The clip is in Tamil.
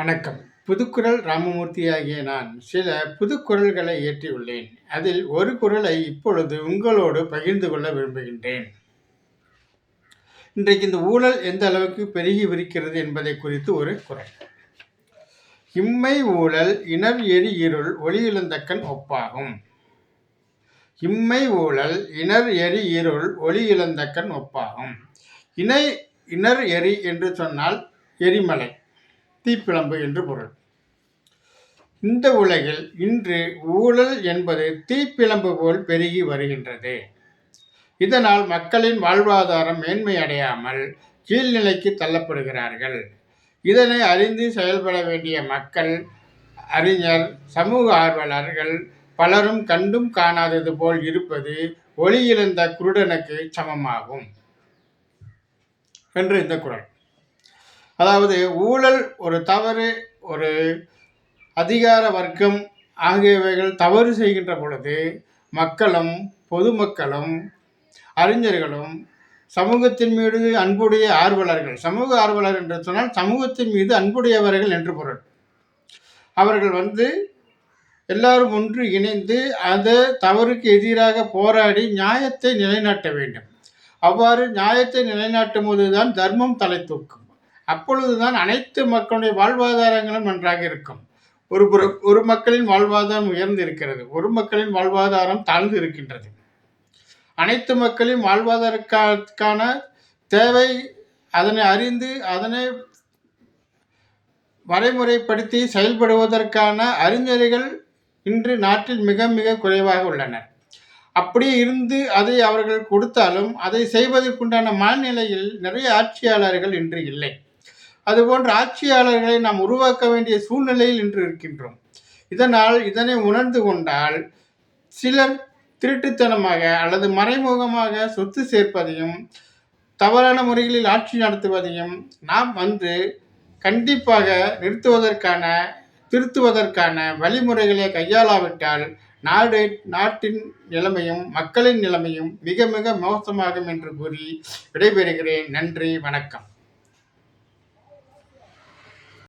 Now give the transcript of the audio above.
வணக்கம். புதுக்குரல் ராமமூர்த்தி ஆகிய நான் சில புதுக்குரல்களை இயற்றியுள்ளேன் அதில் ஒரு குரலை இப்பொழுது உங்களோடு பகிர்ந்து கொள்ள விரும்புகின்றேன். இன்றைக்கு இந்த ஊழல் எந்த அளவுக்கு பெருகி விரிக்கிறது என்பதை குறித்து ஒரு குரல். இம்மை ஊழல் இனர் எரி இருள் ஒளியிழந்தக்கன் ஒப்பாகும். இம்மை ஊழல் இனர் எரி இருள் ஒளி இழந்தக்கன் ஒப்பாகும். இணை இனர் எரி என்று சொன்னால் எரிமலை. தீப்பிழம்பு என்று பொருள். இந்த உலகில் இன்று ஊழல் என்பது தீப்பிழம்பு போல் பெருகி வருகின்றது. இதனால் மக்களின் வாழ்வாதாரம் மேன்மையடையாமல் கீழ்நிலைக்கு தள்ளப்படுகிறார்கள். இதனை அறிந்து செயல்பட வேண்டிய மக்கள் அறிஞர் சமூக ஆர்வலர்கள் பலரும் கண்டும் காணாதது போல் இருப்பது ஒளி இழந்த குருடனுக்கு சமமாகும். என்று இந்த குரல். அதாவது ஊழல் ஒரு தவறு ஒரு அதிகார வர்க்கம் ஆகியவைகள் தவறு செய்கின்ற பொழுது மக்களும் பொதுமக்களும் அறிஞர்களும் சமூகத்தின் மீது அன்புடைய ஆர்வலர்கள் சமூக ஆர்வலர் என்று சொன்னால் சமூகத்தின் மீது அன்புடையவர்கள் என்று பொருள். அவர்கள் வந்து எல்லாரும் ஒன்று இணைந்து அந்த தவறுக்கு எதிராக போராடி நியாயத்தை நிலைநாட்ட வேண்டும். அவ்வாறு நியாயத்தை நிலைநாட்டும் போதுதான் தர்மம் தலை தூக்கும். அப்பொழுதுதான் அனைத்து மக்களுடைய வாழ்வாதாரங்களும் நன்றாக இருக்கும். ஒரு ஒரு மக்களின் வாழ்வாதாரம் உயர்ந்து இருக்கிறது ஒரு மக்களின் வாழ்வாதாரம் தாழ்ந்து இருக்கின்றது அனைத்து மக்களின் வாழ்வாதாரக்கான தேவை அதனை அறிந்து அதனை வரைமுறைப்படுத்தி செயல்படுவதற்கான அறிஞர்கள் இன்று நாட்டில் மிக மிக குறைவாக உள்ளனர். அப்படியே இருந்து அதை அவர்கள் கொடுத்தாலும் அதை செய்வதற்குண்டான மனநிலையில் நிறைய ஆட்சியாளர்கள் இன்று இல்லை. அதுபோன்ற ஆட்சியாளர்களை நாம் உருவாக்க வேண்டிய சூழ்நிலையில் இன்று இருக்கின்றோம். இதனால் இதனை உணர்ந்து கொண்டால் சிலர் திருட்டுத்தனமாக அல்லது மறைமுகமாக சொத்து சேர்ப்பதையும் தவறான முறைகளில் ஆட்சி நடத்துவதையும் நாம் வந்து கண்டிப்பாக நிறுத்துவதற்கான திருத்துவதற்கான வழிமுறைகளை கையாளாவிட்டால் நாடு நாட்டின் நிலைமையும் மக்களின் நிலைமையும் மிக மிக மோசமாகும் என்று கூறி விடைபெறுகிறேன். நன்றி வணக்கம்.